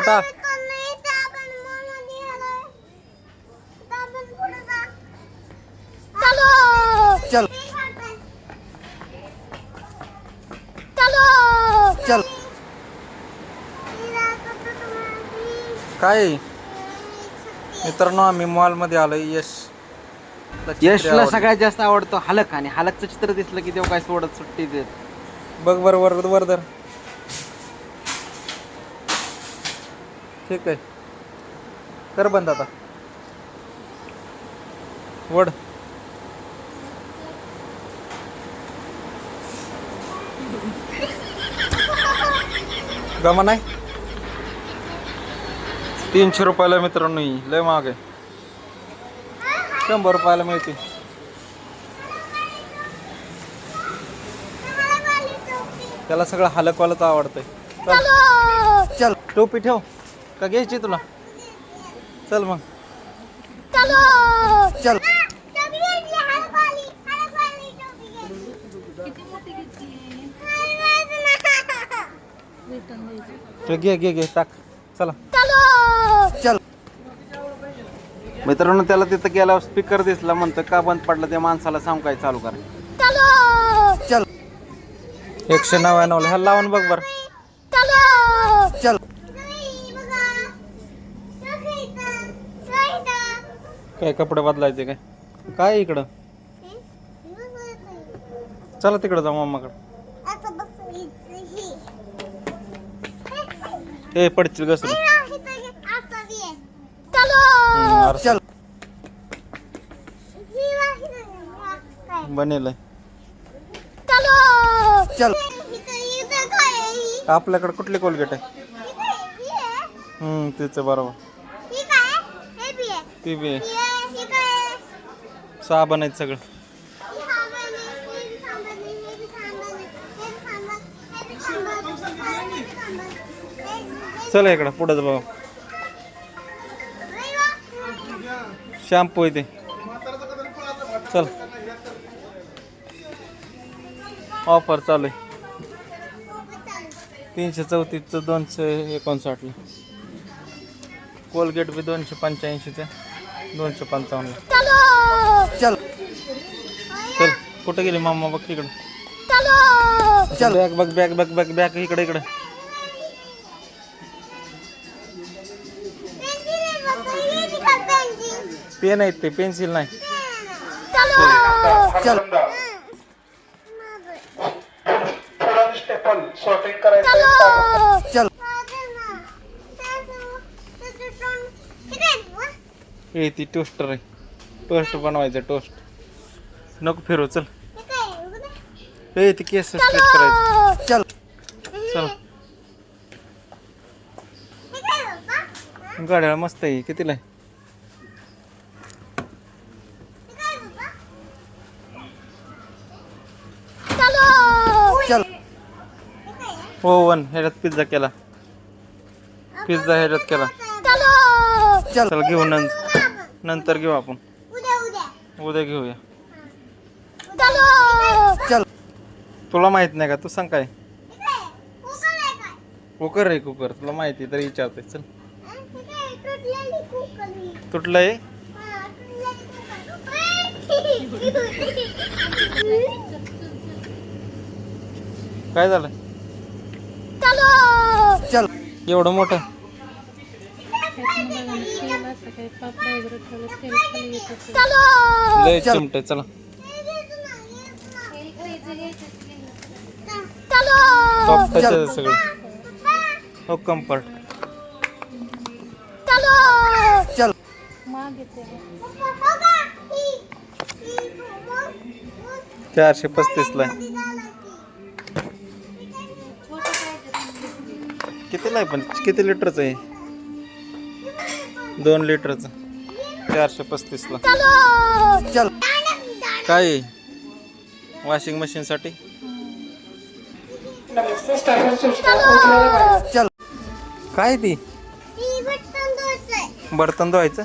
कुठं? चल! चल. काय? मित्रांनो आम्ही मॉलमध्ये आलोय. यश. यशला सगळ्यात जास्त आवडतो हलक आणि हलकचं चित्र दिसलं की तेव्हा काय सोडत सुट्टी देत. बघ बरं वर वर धर ठीक आहे. कर बंद आता. वड. गमा नाही? तीनशे रुपयाला मित्रांनो लय महाग आहे. शंभर रुपयाला मिळते. त्याला सगळं हलकवालच आवडतंय. चल. चल. टोपी ठेव. का घ्यायची तुला? चल मग. चल. ते घे घे घे टाक. चला. चल. मित्रांनो त्याला तिथं गेल्यावर स्पीकर दिसला म्हणतं का बंद पडलं त्या माणसाला सांग काय चालू कर. चल. एकशे नव्याण्णव ह्या लावून बघ बर. काय कपडे बदलायचे काय? काय इकडं? चला तिकडं जाऊ मम्माकडं ए पडतील घसरून. चल. बनेल चल. आपल्याकडे कुठली कोलगेट आहे? हम्म तिचं बरोबर. ती बी आहे. साबण आहेत सगळं. चला इकडं पुढंच बघा शॅम्पू आहे ते चल. ऑफर चालू आहे. तीनशे चौतीसचं दोनशे एकोणसाठला. कोलगेट बी दोनशे पंच्याऐंशीचं. दोनशे पंचावन्नला चल! चल. कुठं गेली मामा? बघ तिकडं चल! बॅग बघ बॅग बघ बघ बॅग इकडे इकडे. पेन आहेत ते पेन्सिल नाही. चल! स्टेपल सॉर्टिंग करायचं चल. हे ती टोस्टर आहे. टोस्ट बनवायचं टोस्ट नको फिरव चल. हे ती केस स्ट्रेट करायचं. चल. चल. गाड्या मस्त आहे कितीला आहे? हो वन ह्याच्यात पिझ्झा केला. पिझ्झा ह्याच्यात केला. चल! घेऊ नंतर घेऊ आपण. उद्या घेऊया. चल. तुला माहीत नाही का? तू सांग काय? कुकर आहे कुकर तुला माहिती तरी विचारते चल. तुटलं आहे. काय झालं? चल. एवढं मोठं? लय चिमट चला. आहे सगळं. हो कम्फर्ट चल! चारशे पस्तीसला आहे कितीला आहे पण? किती लिटरचं आहे? दोन लिटरचं. चारशे पस्तीसला. चल! काय? वॉशिंग मशीनसाठी? चल! काय ती? बर्तन धुवायचं?